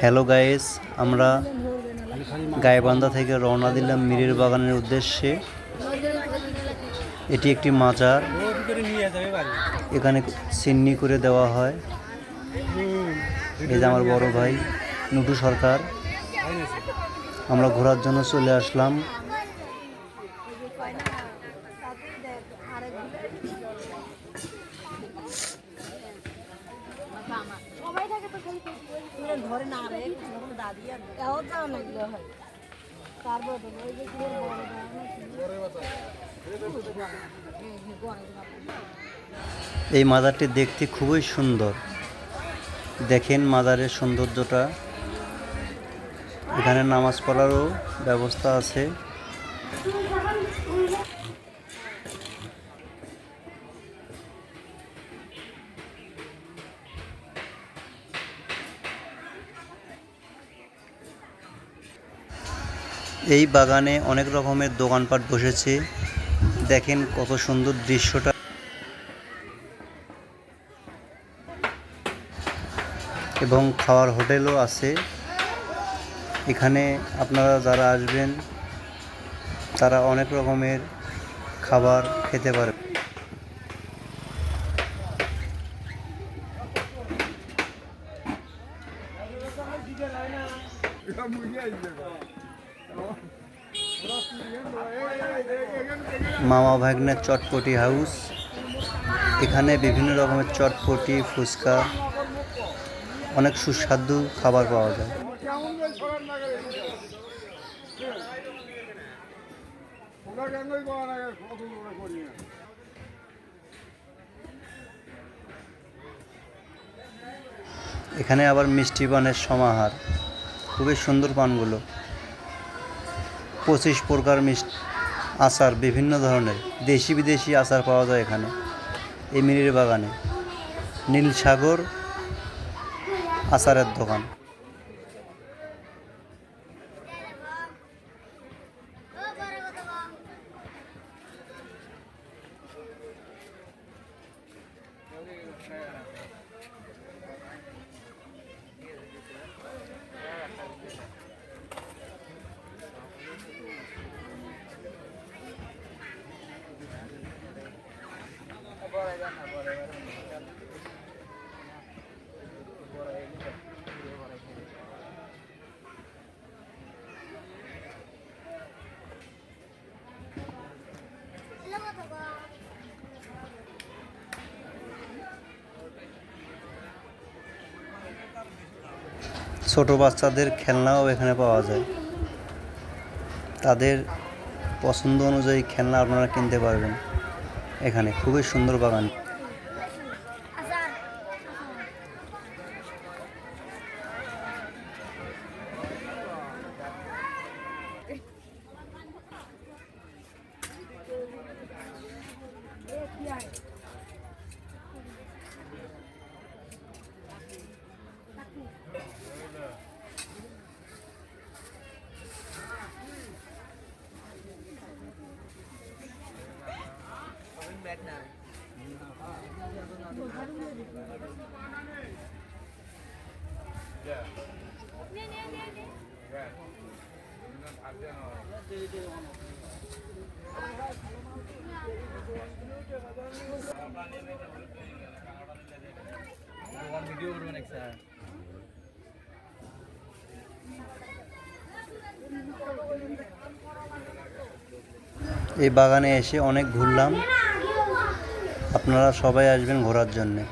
Hello guys আমরা গায়েবান্ধা থেকে রওনা দিলাম মিরের বাগানের উদ্দেশ্যে। এটি একটি মাজার। এখানে সিন্নি করে দেওয়া হয়। এই যে আমার বড় ভাই, নুটু সরকার। আমরা ঘোরার জন্য চলে আসলাম। এই মাজারটি দেখতে খুবই সুন্দর। দেখেন মাজারের সৌন্দর্যটা। এখানে নামাজ পড়ারও ব্যবস্থা আছে। এই বাগানে অনেক রকমের দোকানপাট বসেছে। দেখেন কত সুন্দর দৃশ্যটা। এবং খাওয়ার হোটেলও আছে। এখানে আপনারা যারা আসবেন, তারা অনেক রকমের খাবার খেতে পারে। মামা ভাগ্নের চটপটি হাউস। এখানে বিভিন্ন রকমের চটপটি, ফুচকা, অনেক সুস্বাদু খাবার পাওয়া যায়। এখানে আবার মিষ্টি পানের সমাহার। খুবই সুন্দর পানগুলো। পঁচিশ প্রকার মিষ্টি আচার, বিভিন্ন ধরনের। দেশি বিদেশি আচার পাওয়া যায় এখানে, এই মিনির বাগানে। নীল সাগর আচারের দোকান। ছোট বাচ্চাদের খেলনাও এখানে পাওয়া যায়। তাদের পছন্দ অনুযায়ী খেলনা আপনারা কিনতে পারবেন। এখানে খুবই সুন্দর বাগান। এই বাগানে এসে অনেক ঘুরলাম। আপনারা সবাই আসবেন ঘোরার জন্যে।